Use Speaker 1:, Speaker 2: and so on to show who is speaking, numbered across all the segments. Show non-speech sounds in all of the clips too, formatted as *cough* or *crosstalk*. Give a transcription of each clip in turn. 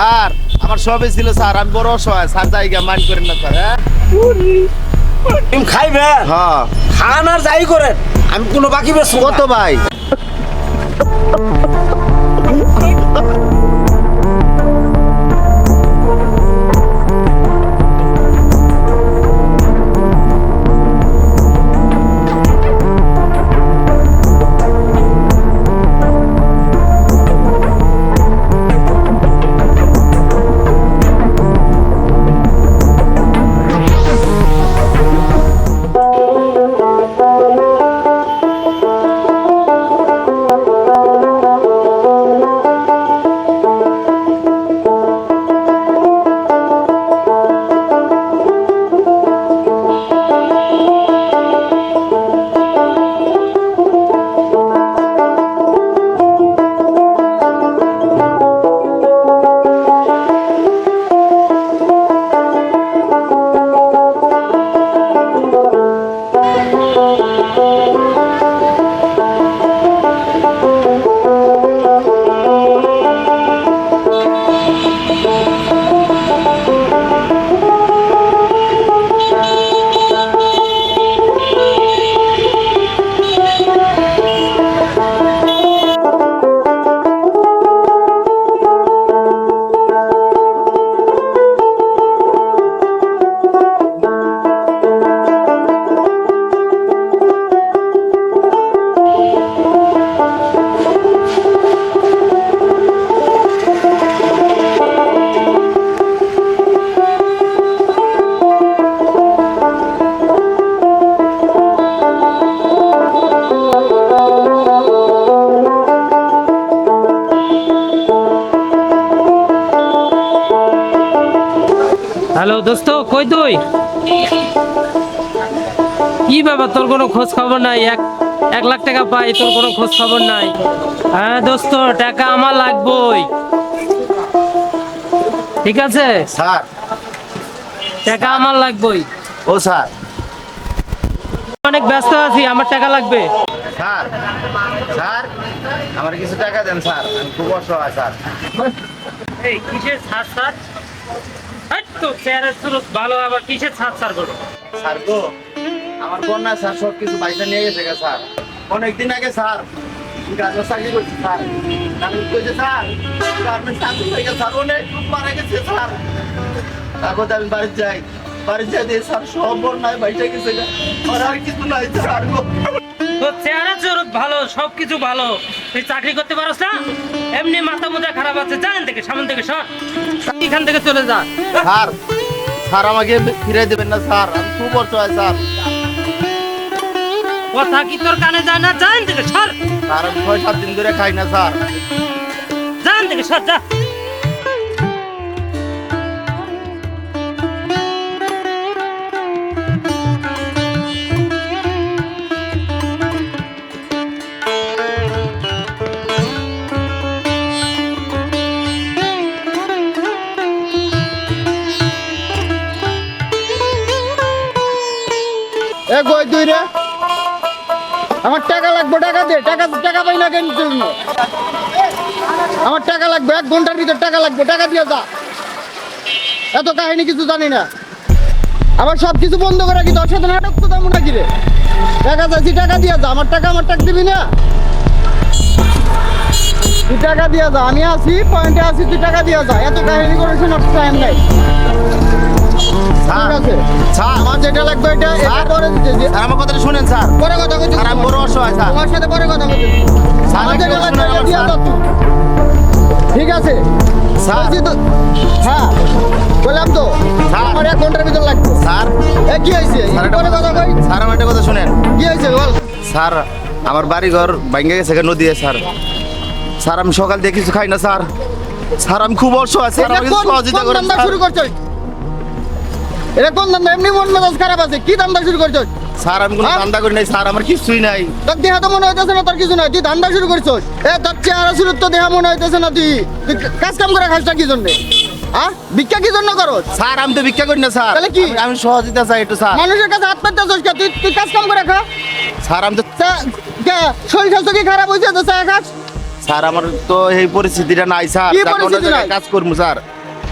Speaker 1: Sir আমার সবই ছিল স্যার। আমি বড় অসহায় স্যার যাই গিয়ে মাইন্ড করেন না স্যার হ্যাঁ?
Speaker 2: ডিম খাইবে
Speaker 1: হ্যাঁ।
Speaker 2: খান আর যাই করেন। আমি কোনো বাকি বেশ
Speaker 1: কত ভাই?
Speaker 3: কই তুই? কি ব্যাপার তোর কোনো খোঁজ খবর নাই? এক এক লাখ টাকা পাই তোর কোনো খোঁজ খবর নাই? হ্যাঁ দোস্ত টাকা আমার লাগবই। ঠিক আছে?
Speaker 1: স্যার।
Speaker 3: টাকা আমার লাগবই।
Speaker 1: ও স্যার।
Speaker 3: অনেক ব্যস্ত আছি আমার টাকা লাগবে।
Speaker 1: স্যার স্যার আমার কিছু টাকা দেন স্যার। আমি খুব অসহায় স্যার।
Speaker 3: এই কিসের ছাড় এই তো চেয়ারের সুরত ভালো আবার কিসের ছাড় ছাড় করো
Speaker 1: স্যার গো আমার স্যার সব কিছু বাইসা নিয়ে গেছে গা, স্যার। অনেকদিন আগে স্যার গার্মেন্টস চাকরি করছি স্যার। আমি কইছে স্যার গার্মেন্টস চাকরি হয়ে গেছে স্যার অনেক লোক মারা গেছে স্যার। তারপর আমি বাড়ি যাই। বাড়ি যাই দিয়ে স্যার সব বন্যায় বাইসা গেছে গা। আমার আর কিছু নাই স্যার গো।
Speaker 3: তো চেহারা চরত ভালো সব কিছু ভালো। তুই চাকরি করতে পারস না? এমনি মাথা মোজা খারাপ আছে যান থেকে সামনে থেকে সর। এখান থেকে চলে যা।
Speaker 1: স্যার স্যার আমাকে ফিরে দেবেন না স্যার। আমি খুব অসহায় স্যার।
Speaker 3: কথা কি তোর কানে যায় না? জান থেকে সর।
Speaker 1: স্যার আমি ছয় সাত দিন ধরে খাই না স্যার।
Speaker 3: জান থেকে সর যা।
Speaker 4: এ কই তুই রে? আমার টাকা লাগবে, টাকা দে, টাকা টাকা পাই না কেন জন্য আমার টাকা লাগবে, এক ঘণ্টার ভিতর টাকা লাগবে, টাকা দিয়ে যা। এত কাহিনী কিছু জানি না। আবার সব কিছু বন্ধ করে কি তোর সাথে নাটক তো তেমন নাকি রে? টাকা চাইছি, টাকা দিয়ে যা। আমার টাকা আমার টাকা দিবি না? তুই টাকা দিয়ে যা। আমি আছি পয়েন্টে আছি, তুই টাকা দিয়ে যা। এত কাহিনী করে শোনার টাইম নাই। ঠিক আছে।
Speaker 1: স্যার।
Speaker 4: আমার যেটা লাগবে এটা এটা
Speaker 1: স্যার?
Speaker 4: পরে দিতে দি-
Speaker 1: আমার কথাটা শুনেন স্যার।
Speaker 4: পরে কথা কইছি
Speaker 1: স্যার আমি বড় অসহায় স্যার।
Speaker 4: তোমার সাথে পরে কথা বলছি।
Speaker 1: স্যার,
Speaker 4: আমার যেটা লাগবে এটা
Speaker 1: আমার
Speaker 4: দাও ঠিক আছে।
Speaker 1: স্যার।
Speaker 4: হ্যাঁ। বললাম তো। আমার এক ঘণ্টার ভিতর লাগবে।
Speaker 1: স্যার।
Speaker 4: এ কি হয়েছে? পরে কথা কই
Speaker 1: স্যার আমার একটা কথা শুনেন।
Speaker 4: কি হয়েছে? বল।
Speaker 1: স্যার আমার বাড়ি ঘর ভাঙ্গে গেছে নদী স্যার। স্যার আমি সকাল দিয়ে কিছু খাই না স্যার। স্যার আমি খুব অসহায় স্যার আমাকে সহযোগিতা করেন
Speaker 4: শুরু করছিস এটা কোন ধান্দা এমনি মন মেজাজ খারাপ আছে। কি ধান্দা শুরু করছিস?
Speaker 1: স্যার আমি কোনো
Speaker 4: হ্যাঁ?
Speaker 1: ধান্দা করি নাই স্যার আমার কিছুই নাই।
Speaker 4: তোর দেহা তো মনে হইতেছে না তোর কিছু নাই। তুই ধান্দা শুরু করছিস? এ তোর চেহারা শুরু তো দেহা মনে হইতেছে না তুই। তুই কাজ কাম করে খাসটা কি জন্য? হ্যাঁ ভিক্ষা কি জন্য করো
Speaker 1: স্যার আমি তো ভিক্ষা করি না স্যার।
Speaker 4: তাহলে কি?
Speaker 1: আমি- সহযোগিতা চাই একটু স্যার।
Speaker 4: মানুষের কাছে হাত পাততেছিস কে তুই তুই কাজ কাম করে খা।
Speaker 1: স্যার আমি তো
Speaker 4: শরীর স্বাস্থ্য কি খারাপ হয়েছে তো চা খাস
Speaker 1: স্যার আমার তো এই পরিস্থিতিটা নাই স্যার? কাজ করব স্যার।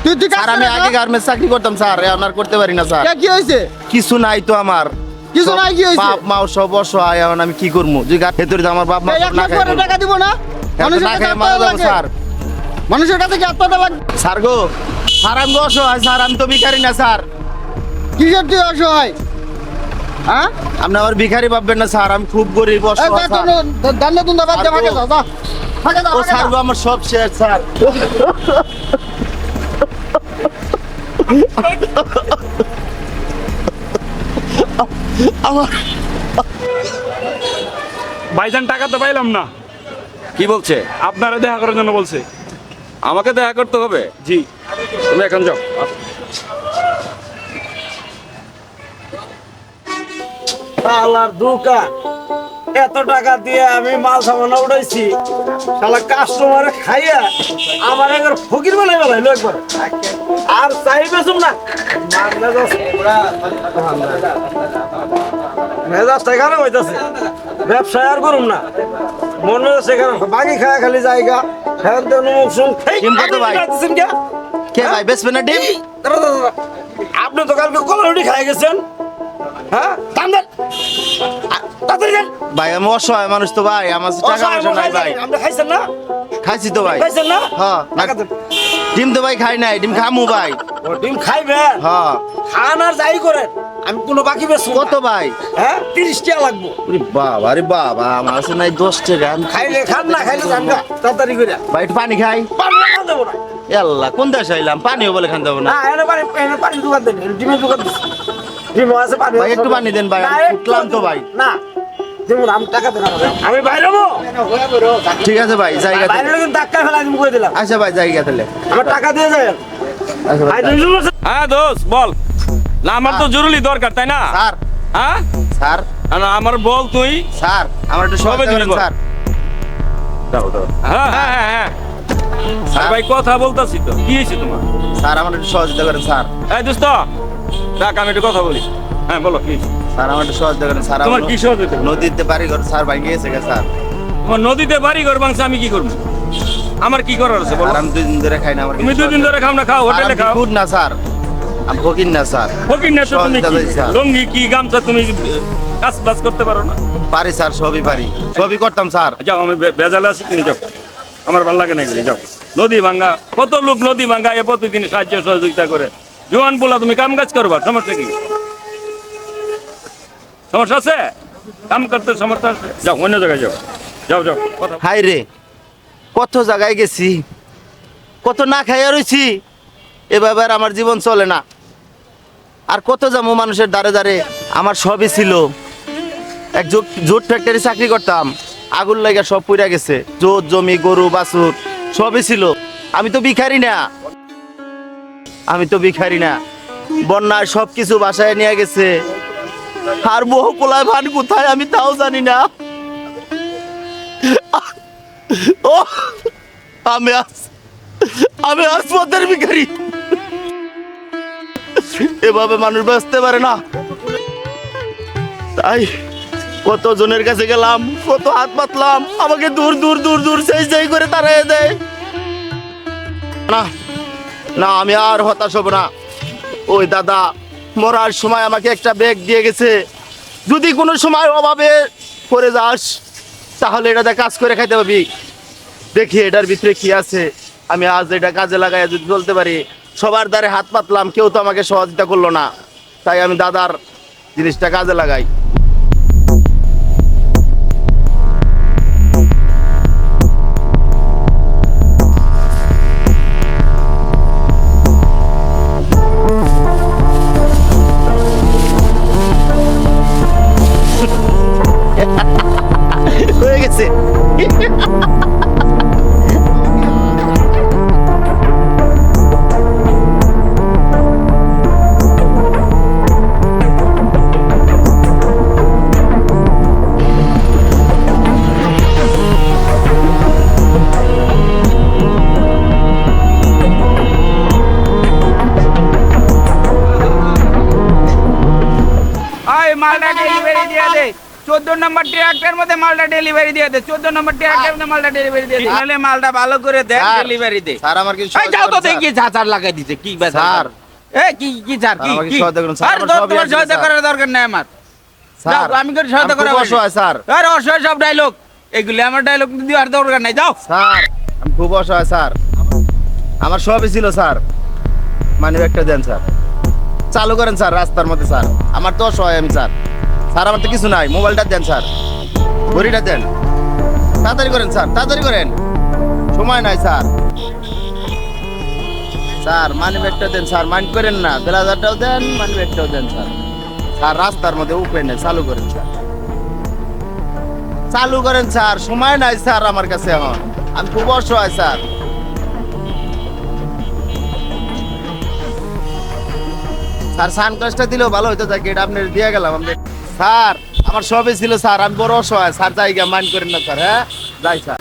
Speaker 4: তুই তুই কাজ
Speaker 1: স্যার আমি আগে গার্মেন্টস চাকরি করতাম স্যার এখন আর করতে পারি না স্যার।
Speaker 4: কি হয়েছে?
Speaker 1: কিছু নাই তো আমার।
Speaker 4: কিছু নাই, কি হয়েছে?
Speaker 1: বাপ মা সব অসহায় এখন আমি কি করব? যে গা- ভেতরে তো আমার বাপ মা না
Speaker 4: লাখ টাকা দিব না? মানুষের কাছে
Speaker 1: মারা যাব স্যার।
Speaker 4: মানুষের কাছে কি আত্মহত্যা লাগে
Speaker 1: স্যার গো স্যার আমি অসহায় স্যার আমি তো ভিখারি না স্যার।
Speaker 4: কিসের তুই অসহায়? হ্যাঁ?
Speaker 1: আপনি আমার ভিখারি ভাববেন না স্যার আমি খুব গরিব অসহায় স্যার।
Speaker 4: তোর দান্নে তুন্দা বাদ দে
Speaker 1: আর
Speaker 4: যা যা। ফাঁকে যা
Speaker 1: ও স্যার গো আমার সব শেষ স্যার। *laughs*
Speaker 5: ভাইজান টাকা তো পাইলাম না।
Speaker 6: কি বলছে?
Speaker 5: আপনারা দেখা করার জন্য বলছে।
Speaker 6: আমাকে দেখা করতে হবে?
Speaker 5: জি।
Speaker 6: তুমি এখন যাও।
Speaker 2: শালার দোকান এত টাকা দিয়ে আমি মাল সামানা উঠাইছি। শালা কাস্টমারে খাইয়া আমার একবার ফকির বেলায় বেলায় একবার। আর চাই বেসুম না মেজাজটা এখানে হইতাছে। ব্যবসায় আর করুম না। মনে হচ্ছে এখানে বাকি খায়া খালি জায়গা।
Speaker 1: ডিম কে ভাই বেসবে না ডিম?
Speaker 2: আপনি তো কালকে কলারুটি খাই গেছেন। হ্যাঁ?
Speaker 1: ভাই আমি অসহায় মানুষ তো ভাই আমার টাকা পয়সা নাই ভাই।
Speaker 2: আমরা খাইছেন না?
Speaker 1: খাইছি তো ভাই।
Speaker 2: খাইছেন না?
Speaker 1: হ্যাঁ। ডিম তো ভাই খাই নাই ডিম খামু ভাই।
Speaker 2: ও ডিম খাইবেন?
Speaker 1: হ্যাঁ।
Speaker 2: খান আর যাই করেন। আমি কোনো বাকি বেশি
Speaker 1: কত ভাই?
Speaker 2: হ্যাঁ? তিরিশ টাকা লাগবো।
Speaker 1: ওরে বাবা রে বাবা আমার কাছে নাই দশ টাকা আমি
Speaker 2: খাইলে খান না খাইলে যান গা, তাড়াতাড়ি করে
Speaker 1: ভাই একটু পানি খাই।
Speaker 2: পানি খান দেবো না।
Speaker 1: আল্লাহ কোন দেশে আইলাম? পানিও বলে খান দেবো না।
Speaker 2: না এনে পানি এনে পানি দোকান দেন ডিমের দোকান দিচ্ছি ডিম আছে পানি
Speaker 1: ভাই, একটু পানি দেন ভাই,
Speaker 2: না,
Speaker 1: উঠলাম তো ভাই।
Speaker 2: না আমি টাকা দেন বাইরে হব
Speaker 1: ঠিক আছে ভাই জায়গা
Speaker 2: বাইরে কিন্তু ধাক্কা ফেলা আমি করে দিলাম।
Speaker 1: আচ্ছা ভাই জায়গা তাহলে।
Speaker 2: আমার টাকা দিয়ে যায়
Speaker 1: আচ্ছা
Speaker 5: হ্যাঁ দোস্ত বল। না আমার তো জরুরি দরকার তাই না?
Speaker 1: স্যার।
Speaker 5: হ্যাঁ?
Speaker 1: স্যার।
Speaker 5: আমার বল তুই।
Speaker 1: স্যার আমার একটু
Speaker 5: সবে।
Speaker 1: স্যার।
Speaker 5: হ্যাঁ হ্যাঁ হ্যাঁ হ্যাঁ।
Speaker 1: স্যার।
Speaker 5: ভাই কথা বলতাছি তো। কি হয়েছে তোমার?
Speaker 1: স্যার আমার একটু সহযোগিতা করেন স্যার।
Speaker 5: এই দোস্ত দেখ আমি একটু কথা বলি। হ্যাঁ বলো কি হয়েছে?
Speaker 1: স্যার আমার একটু সহযোগিতা করেন স্যার
Speaker 5: তোমার কি সহযোগিতা
Speaker 1: নদীতে বাড়ি ঘর স্যার ভাই গিয়েছে গা, স্যার।
Speaker 5: তোমার নদীতে বাড়ি ঘর বাংছে আমি কি করব? আমার কি করার আছে বলো?
Speaker 1: আমি দুই দিন ধরে খাই না আমার
Speaker 5: তুমি ধরে খাও না খাও হোটেলে খাও।
Speaker 1: ফুড না স্যার। আমি ফকির না স্যার।
Speaker 5: ফকির না তুমি
Speaker 1: সহযোগিতা
Speaker 5: কি গামছা তুমি কাজ বাজ করতে পারো না?
Speaker 1: পারি স্যার সবই পারি। সবই করতাম স্যার।
Speaker 5: যাও আমি বেজালে আছি তুমি যাও। আমার ভালো লাগে না এগুলি যাও। নদী ভাঙ্গা কত লোক নদী ভাঙ্গা এ প্রতিদিন সাহায্য সহযোগিতা করে। জোয়ান বলা তুমি কাম কাজ করবা সমস্যা কি? সমস্যা আছে? কাম করতে সমস্যা আছে। যাও, অন্য জায়গায় যাও। যাও যাও
Speaker 1: হাই রে, কত জায়গায় গেছি, কত না খাইয়া রয়েছি এভাবে আর আমার জীবন চলে না। আর কত যাব মানুষের দ্বারে দ্বারে আমার সবই ছিল। এক জুট ফ্যাক্টরি চাকরি করতাম, আগুন লাগা সব পুড়ে গেছে। জোট জমি, গরু, বাছুর, সবই ছিল। আমি তো ভিখারি না। আমি তো ভিখারি না। বন্যায় সব কিছু বাসায় নিয়ে গেছে। আর বহু পোলায় ভান কোথায় আমি তাও জানি না। ও, আমি আজ আমি আজ পথের ভিখারি। এভাবে মানুষ বাঁচতে পারে না। তাই কত জনের কাছে গেলাম, কত হাত পাতলাম, আমাকে দূর দূর দূর দূর, সেই সেই করে তাড়াই দেয়। না না, আমি আর হতাশ হব না। ওই দাদা মরার সময় আমাকে একটা ব্যাগ দিয়ে গেছে। যদি কোনো সময় অভাবে পরে যাস, তাহলে এটাতে কাজ করে খাইতে পাবি দেখি এটার ভিতরে কি আছে। আমি আজ এটা কাজে লাগাই যদি চলতে পারি, সবার দ্বারে হাত পাতলাম, কেউ তো আমাকে সহযোগিতা করল না। তাই আমি দাদার জিনিসটা কাজে লাগাই।
Speaker 7: আয় মালটা ডেলিভারি দিয়ে দে। চোদ্দ নম্বর ট্রাক্টের মধ্যে মালটা ডেলিভারি দিয়ে দে। চোদ্দ নম্বর ট্রাক্টের মধ্যে মালটা ডেলিভারি দিয়ে দে। নাহলে মালটা ভালো করে
Speaker 1: স্যার,
Speaker 7: ডেলিভারি দে।
Speaker 1: স্যার আমার কিছু
Speaker 7: যাও তো দেখি ঝাঁচার লাগাই কি
Speaker 1: স্যার।
Speaker 7: এ কি কি স্যার কি কি? আর তোমার সহায়তা করার দরকার নাই আমার।
Speaker 1: স্যার,
Speaker 7: আমি করে সহায়তা
Speaker 1: আমি
Speaker 7: করা
Speaker 1: খুব অসহায়, স্যার।
Speaker 7: আর অসহায় সব ডায়লগ এগুলি আমার ডায়লগ দেওয়ার দরকার নাই যাও।
Speaker 1: স্যার আমি খুব অসহায় স্যার। আমার সবই ছিল স্যার। মানে একটা দেন স্যার। চালু করেন স্যার, রাস্তার মধ্যে স্যার। আমার তো অসহায় আমি, স্যার। স্যার, আমার তো কিছু নাই। মোবাইলটা দেন, স্যার। ঘড়িটা দেন। তাড়াতাড়ি করেন, স্যার। তাড়াতাড়ি করেন। সময় নাই, স্যার। স্যার মানি ব্যাগটা দেন, স্যার। মাইন্ড করেন না। ব্লাজারটাও দেন মানি ব্যাগটাও দেন, স্যার। স্যার, রাস্তার মধ্যে উপেনে চালু করেন, স্যার। চালু করেন, স্যার। সময় নাই, স্যার, আমার কাছে এখন। আমি খুব অসহায়, স্যার। স্যার সানগ্লাসটা দিলেও ভালো হইতো, তাকে এটা আপনি দিয়ে গেলাম। আপনি স্যার, আমার সবই ছিল, স্যার, আমি বড় অসহায়। স্যার, যাই জায়গা মাইন্ড করেন না, স্যার হ্যাঁ? যাই, স্যার।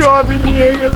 Speaker 2: সবই নিয়ে গেল